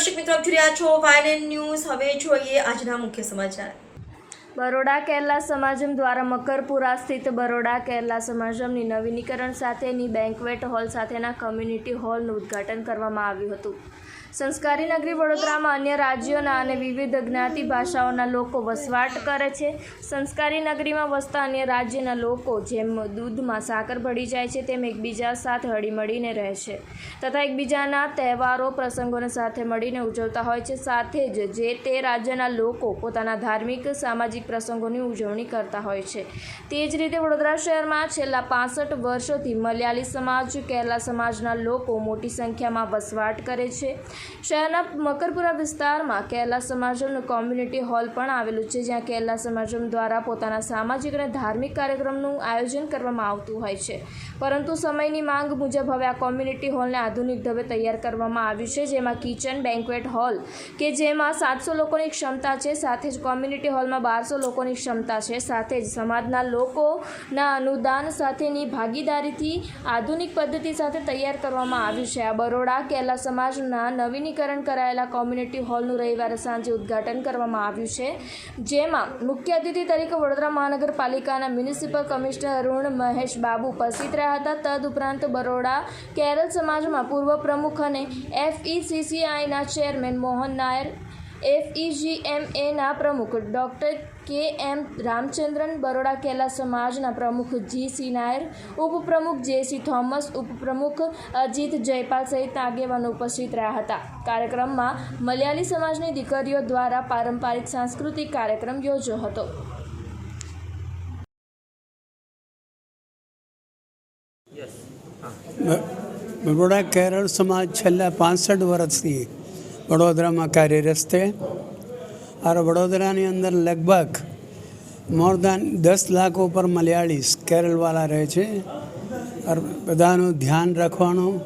દર્શક મિત્રો, આપ જોઈ છો વાયલેન્ડ ન્યૂઝ. હવે જોઈએ આજના મુખ્ય સમાચાર. બરોડા કેરલા સમાજમ દ્વારા મકરપુરા સ્થિત બરોડા કેરલા સમાજમની નવીનીકરણ સાથેની બેન્ક્વેટ હોલ સાથેના કમ્યુનિટી હોલનું ઉદ્ઘાટન કરવામાં આવ્યું હતું. સંસ્કારી નગરી વડોદરામાં અન્ય રાજ્યોના અને વિવિધ જ્ઞાતિ ભાષાઓના લોકો વસવાટ કરે છે. સંસ્કારી નગરીમાં વસતા અન્ય રાજ્યના લોકો જેમ દૂધમાં સાકર ભળી જાય છે, તેમ એકબીજા સાથે હળીમળીને રહે છે તથા એકબીજાના તહેવારો, પ્રસંગોને સાથે મળીને ઉજવતા હોય છે. સાથે જ જે તે રાજ્યના લોકો પોતાના ધાર્મિક, સામાજિક પ્રસંગોની ઉજવણી કરતા હોય છે. તે જ રીતે વડોદરા શહેરમાં છેલ્લા પાસઠ વર્ષોથી મલયાલી સમાજ, કેરલા સમાજના લોકો મોટી સંખ્યામાં વસવાટ કરે છે. શહેરના મકરપુરા વિસ્તારમાં કેરલા સમાજમનું કોમ્યુનિટી હોલ પણ આવેલું છે, જ્યાં કેરલા સમાજમ દ્વારા પોતાના સામાજિક અને ધાર્મિક કાર્યક્રમનું આયોજન કરવામાં આવતું હોય છે. પરંતુ સમયની માંગ મુજબ હવે આ કોમ્યુનિટી હોલને આધુનિક ઢબે તૈયાર કરવામાં આવ્યું છે, જેમાં કિચન, બેન્ક્વેટ હોલ, કે જેમાં સાતસો લોકોની ક્ષમતા છે, સાથે જ કોમ્યુનિટી હોલમાં બારસો લોકોની ક્ષમતા છે, સાથે જ સમાજના લોકોના અનુદાન સાથેની ભાગીદારીથી આધુનિક પદ્ધતિ સાથે તૈયાર કરવામાં આવ્યું છે. આ બરોડા કેરલા સમાજના નવીનીકરણ કરાયેલા કોમ્યુનિટી હોલનું રવિવારે સાંજે ઉદ્ઘાટન કરવામાં આવ્યું છે. જેમાં મુખ્ય અતિથિ તરીકે વડોદરા મહાનગરપાલિકાના મ્યુનિસિપલ કમિશનર અરુણ મહેશ બાબુ ઉપસ્થિત રહ્યા હતા. તદઉપરાંત બરોડા કેરળ સમાજમાં પૂર્વ પ્રમુખ અને એફઈસીસીઆઈના ચેરમેન મોહન નાયર એફઈજીએમએના પ્રમુખ doctor K M Ramachandran Baroda કેલા સમાજના પ્રમુખ જી સી નાયર, ઉપપ્રમુખ જે સી થોમસ, ઉપપ્રમુખ અજીત જયપાલ સહિત આગેવાનો ઉપસ્થિત રહ્યા હતા. કાર્યક્રમમાં મલયાલી સમાજની દીકરીઓ દ્વારા પારંપરિક સાંસ્કૃતિક કાર્યક્રમ યોજ્યો હતો. બરોડા કેરળ સમાજ છેલ્લા પાંસઠ વર્ષથી વડોદરામાં કાર્યરત છે. આરો વડોદરાની અંદર લગભગ મોર દેન દસ લાખ ઉપર મલયાળીસ કેરલવાળા રહે છે. બધાનું ધ્યાન રાખવાનું,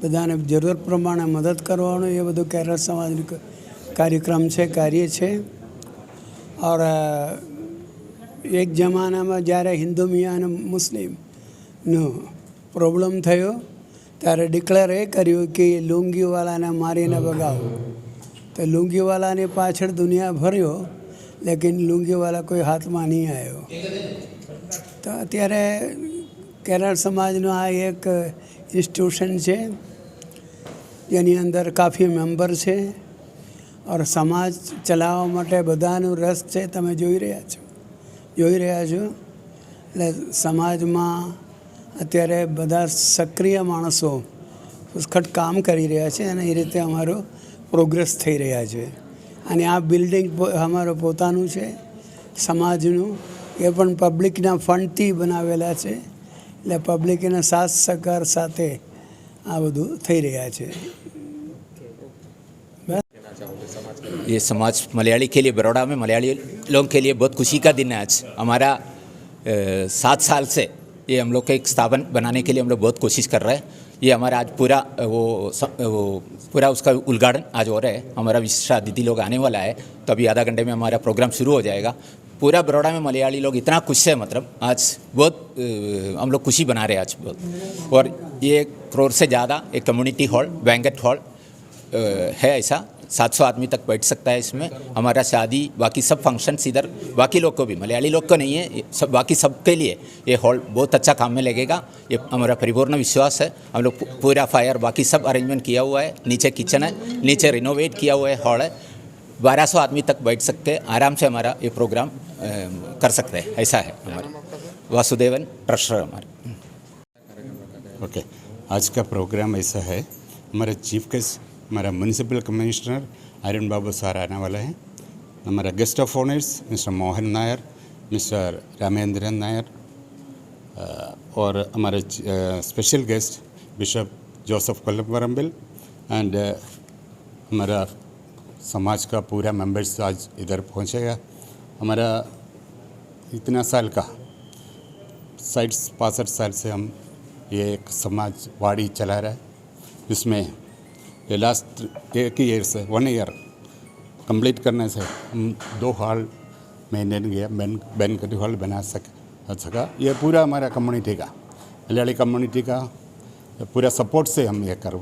બધાને જરૂર પ્રમાણે મદદ કરવાનું, એ બધું કેરળ સમાજનું કાર્યક્રમ છે, કાર્ય છે. ઓર એક જમાનામાં જ્યારે હિન્દુ મિયા અને મુસ્લિમનો પ્રોબ્લેમ થયો ત્યારે ડિક્લેર એ કર્યું કે લુંગીવાલાને મારીને ભગાવો. તો લુંગીવાલાની પાછળ દુનિયા ભર્યો, લેકિન લુંગીવાલા કોઈ હાથમાં નહીં આવ્યો. તો અત્યારે કેરળ સમાજનું આ એક ઇન્સ્ટિટ્યુશન છે, જેની અંદર કાફી મેમ્બર છે, ઓર સમાજ ચલાવવા માટે બધાનું રસ છે, તમે જોઈ રહ્યા છો. જોઈ રહ્યા છો. એટલે સમાજમાં અત્યારે બધા સક્રિય માણસો પુષ્કળ કામ કરી રહ્યા છે અને એ રીતે અમારો પ્રોગ્રેસ થઈ રહ્યા છે અને આ બિલ્ડિંગ અમારું પોતાનું છે સમાજનું એ પણ પબ્લિકના ફંડથી બનાવેલા છે એટલે પબ્લિકના સાથ સહકાર સાથે આ બધું થઈ રહ્યા છે ये समाज मलयाली के लिए बड़ौदा में मलयाली लोगों के लिए बहुत खुशी का दिन है आज हमारा अ, सात साल से ये हम लोग का एक स्थापन बनाने के लिए हम लोग बहुत कोशिश कर रहे हैं। ये हमारा आज पूरा, वो वो पूरा उसका उद्घाटन आज हो रहा है। हमारा विशिष्ट अतिथि लोग आने वाला है तो अभी आधा घंटे में हमारा प्रोग्राम शुरू हो जाएगा। पूरा बड़ौदा में मलयाली लोग इतना खुश है मतलब आज बहुत हम लोग खुशी बना रहे हैं आज बहुत। और ये करोड़ से ज़्यादा एक कम्युनिटी हॉल बैंकेट हॉल है ऐसा। 700 आदमी तक बैठ सकता है इसमें। हमारा शादी, बाकी सब फ़ंक्शंस इधर, बाकी लोग को भी, मलयाली लोग को नहीं है सब, बाकी सबके लिए ये हॉल बहुत अच्छा काम में लगेगा। ये हमारा परिपूर्ण विश्वास है। हम लोग पूरा फायर बाकी सब अरेंजमेंट किया हुआ है। नीचे किचन है, नीचे रिनोवेट किया हुआ है हॉल है। 1200 आदमी तक बैठ सकते हैं, आराम से हमारा ये प्रोग्राम कर सकते हैं। ऐसा है हमारा। वासुदेवन ट्रस्टर हमारे। ओके आज का प्रोग्राम ऐसा है। हमारे चीफ गेस्ट हमारा municipal commissioner Arun Babu sir आने वाले हैं। हमारा guest of honours mister Mohan Nair mister Ramendran Nair और हमारे special guest bishop Joseph Kolamvarambil and हमारा समाज का पूरा मेंबर्स आज इधर पहुंचेगा हमारा इतना साल का, साठ, पासठ साल से हम ये एक समाजवाड़ी चला रहा है, जिसमें ये लास्ट एक ईयर से वन ईयर कंप्लीट करने से हम दो हॉल मेंटेन किया बैन बैनकटी हॉल बना सक सका। ये पूरा हमारा कम्युनिटी का मलयाली कम्युनिटी का पूरा सपोर्ट से हम ये कर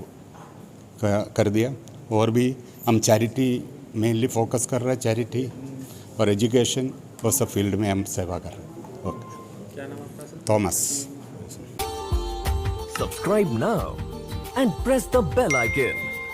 कर दिया। और भी हम चैरिटी मेनली फोकस कर रहे हैं चैरिटी और एजुकेशन और सब फ़ील्ड में हम सेवा कर रहे हैं। Okay Thomas Subscribe now and press the bell icon.